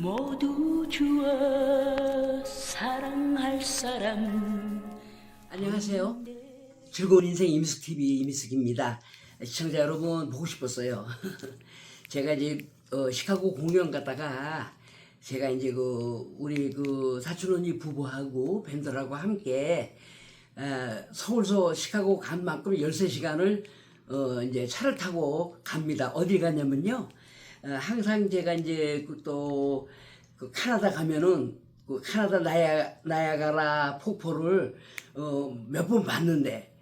모두 주어 사랑할 사람 안녕하세요. 즐거운 인생 임숙 TV 임숙입니다. 시청자 여러분 보고 싶었어요. 제가 이제 어, 시카고 공연 갔다가 제가 이제 그 우리 그 사촌 언니 부부하고 밴드라고 함께 에, 서울서 시카고 간 만큼 13시간을 어, 이제 차를 타고 갑니다. 어디 가냐면요. 어, 항상 제가 이제 그또그 카나다 가면은 그 카나다 나야, 나야가라 폭포를 어, 몇 번 봤는데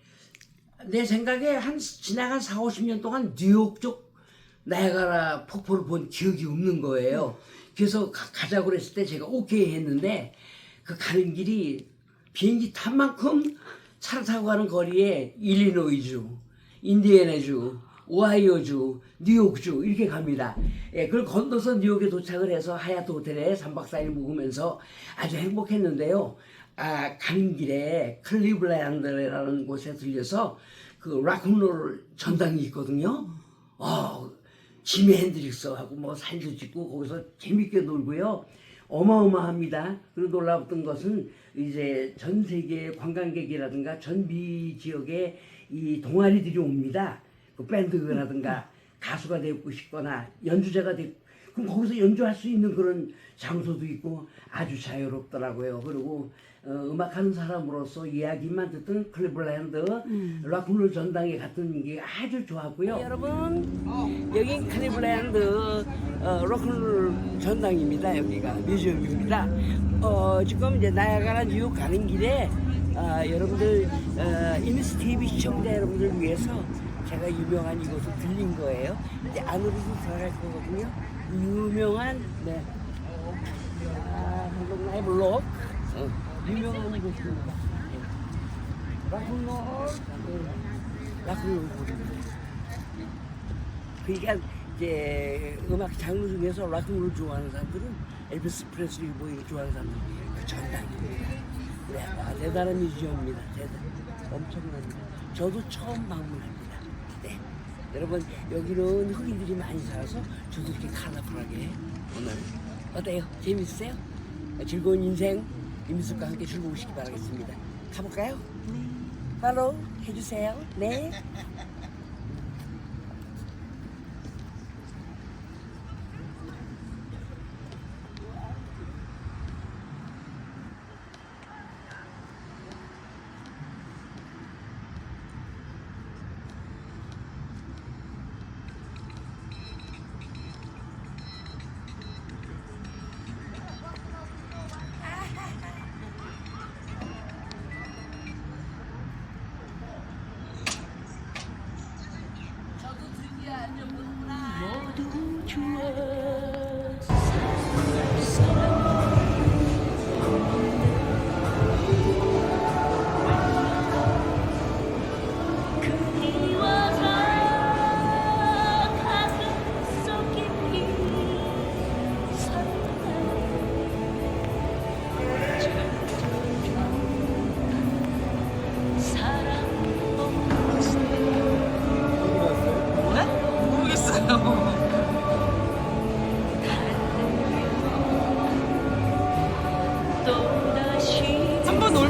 내 생각에 한 지나간 4, 50년 동안 뉴욕 쪽 나야가라 폭포를 본 기억이 없는 거예요. 그래서 가, 자고 그랬을 때 제가 오케이 했는데 그 가는 길이 비행기 탄 만큼 차를 타고 가는 거리에 일리노이주, 인디애나주, 오하이오주, 뉴욕주 이렇게 갑니다. 예, 그걸 건너서 뉴욕에 도착을 해서 하얏트 호텔에 3박 4일 묵으면서 아주 행복했는데요. 아, 가는 길에 클리블랜드라는 곳에 들려서 그 락큰롤 전당이 있거든요. 어, 지미 핸드릭스하고 뭐 사진도 찍고 거기서 재밌게 놀고요. 어마어마합니다. 그리고 놀라웠던 것은 이제 전 세계 관광객이라든가 전비 지역에 이 동아리들이 옵니다. 그 밴드라든가 가수가 되고 싶거나 연주자가 되고 그럼 거기서 연주할 수 있는 그런 장소도 있고 아주 자유롭더라고요. 그리고 어, 음악하는 사람으로서 이야기만 듣던 클리블랜드 락큰롤 전당에 갔던 게 아주 좋았고요. 여러분 여기 클리블랜드 어, 락큰롤 전당입니다. 여기가 뮤지엄입니다. 어, 지금 이제 나야가라 뉴욕 가는 길에 어, 여러분들 어, 이미스 TV 시청자 여러분들 위해서 제가 유명한 이곳을 들린 거예요. 이제 안으로도 들어갈 거거든요. 유명한 네. 아, 블록 어, 유명한 곳입니다. 예. 락큰롤 예. 락큰롤 부릅니다. 그러니까 이제 음악 장르 중에서 락큰롤 좋아하는 사람들은 엘비스 프레슬리 보이를 좋아하는 사람들은 그 전당입니다. 네, 아, 대단한 뮤지엄입니다. 대단, 엄청납니다. 저도 처음 방문합니다. 네, 여러분 여기는 흑인들이 많이 살아서 저도 이렇게 컬러풀하게 오늘 어때요? 재밌으세요? 즐거운 인생 임숙과 함께 즐거우시기 바라겠습니다. 가볼까요? 바로 해주세요. 네.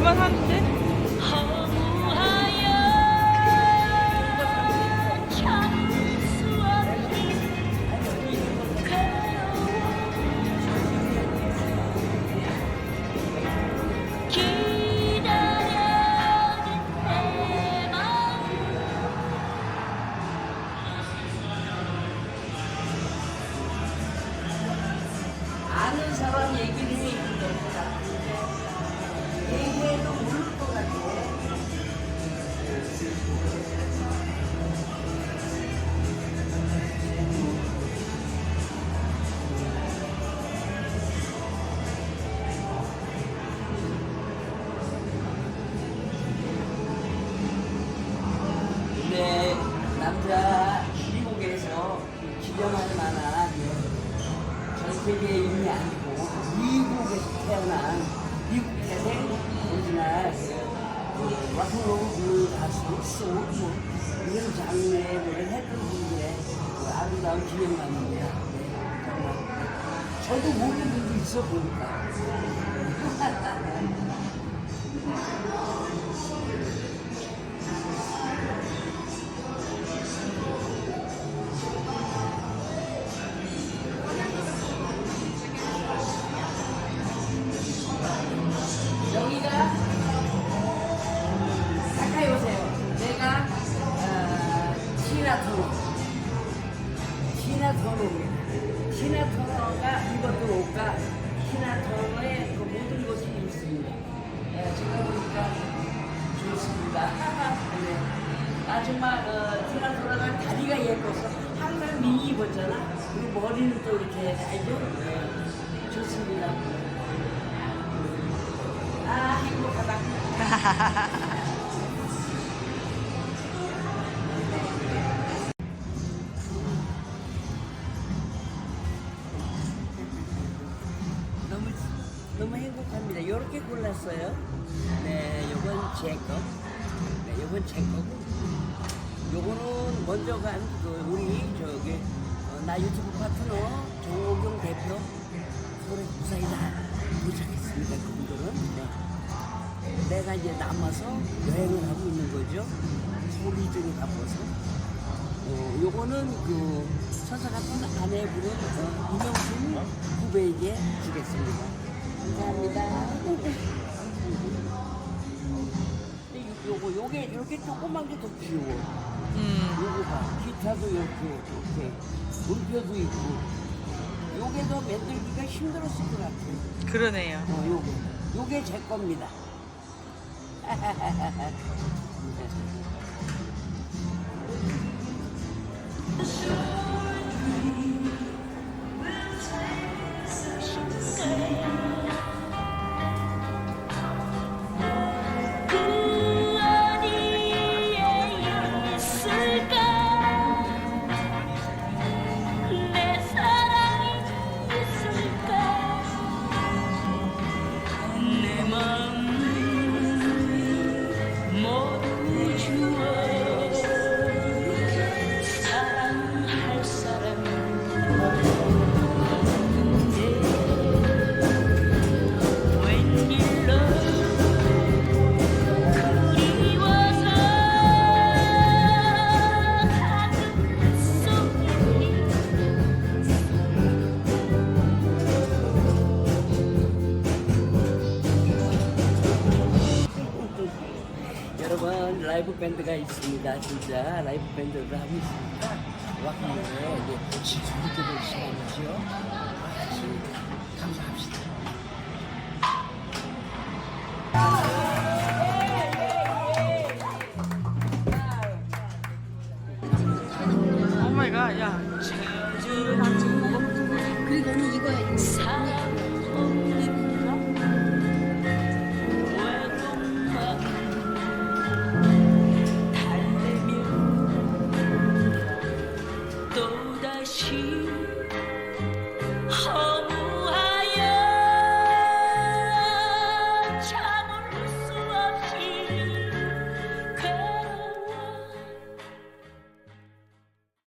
하는데? 기념할 만한 전 세계인이 아니고 미국에서 태어난 미국 태생 오리지널 그 락앤롤 그 가수 소뭐 이런 장르의 노래를 했던 분들의 그 아름다운 기념관입니다. 네, 저도 모르는 분도 있어 보니까. 시나토로 시나토로입니다. 시나토로가 이것도 옷가 시나토로의 그 모든 것이 있습니다. 예, 제가 보니까 좋습니다. 네. 아 정말 어, 시나토로가 다리가 예뻐서 항상 미니 입었잖아. 그리고 머리는 또 이렇게 알죠? 네. 좋습니다. 아 행복하다. 너무 행복합니다. 이렇게 골랐어요. 네, 요건 제 거. 네, 요건 제 거고. 요거는 먼저 간 그 우리 저기 어, 나 유튜브 파트너 정호경 대표 서울에 무사히 다 도착했습니다. 그분들은. 네. 내가 이제 남아서 여행을 하고 있는 거죠. 서울 이쪽에 바빠서. 어, 요거는 그 천사 같은 아내분의 어, 이명순 후배에게 주겠습니다. 감사합니다. 근데 요- 요거 요게 요게 조그만 게 더 귀여워. 음. 요거 봐. 기타도 이렇게 이렇게 음표도 있고. 요게 더 만들기가 힘들었을 것 같아. 그러네요. 어, 요거. 요게 제 겁니다. 라이브 밴드가 있습니다. 진짜 라이브 밴드를 하고 있으니까 와꾸에 이제 될 시간이죠. 같이 감사합시다. 오 마이 갓. 야. 제주 거야? 사랑이